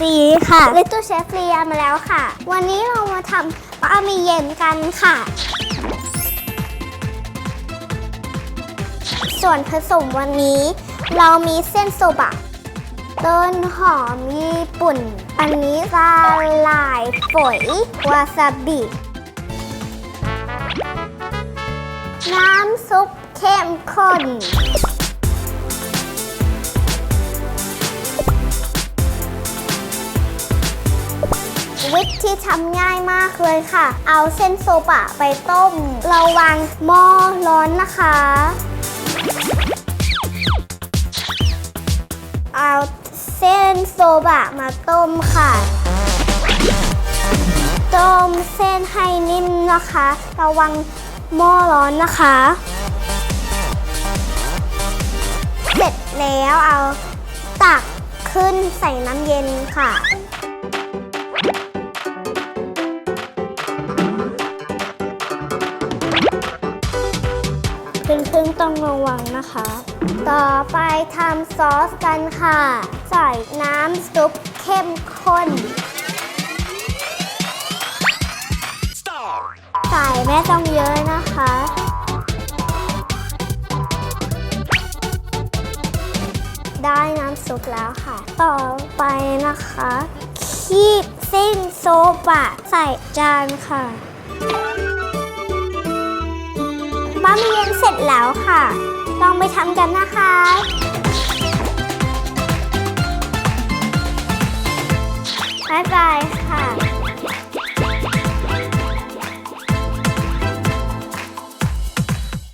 ซีค่ะ Little Chef เรีมาแล้วค่ะ วันนี้เรามาทำบะหมี่เย็นกันค่ะ ส่วนผสมวันนี้ เรามีเส้นโซบะต้นหอมญี่ปุ่น อันนี้สาหร่ายฝอยวาซาบิ น้ำซุปเข้มข้น วิธีทำง่ายมากเลยค่ะ เอาเส้นโซบะไปต้ม เระวังหม้อร้อนนะคะ เอาเส้นโซบะมาต้มค่ะ ต้มเส้นให้นิ่มนะคะ ระวังหม้อร้อนนะคะ เสร็จแล้วเอาตักขึ้นใส่น้ำเย็นค่ะ เพื่อนๆต้องระวังนะคะ ต่อไปทำซอสกันค่ะ ใส่น้ำซุปเข้มข้น ใส่ไม่ต้องเยอะนะคะได้น้ำซุปแล้วค่ะ ต่อไปนะคะ คีบเส้นโซบะใส่จานค่ะ ร็จแล้วค่ะ ลองไปทำกันนะคะบ๊ายบายค่ะ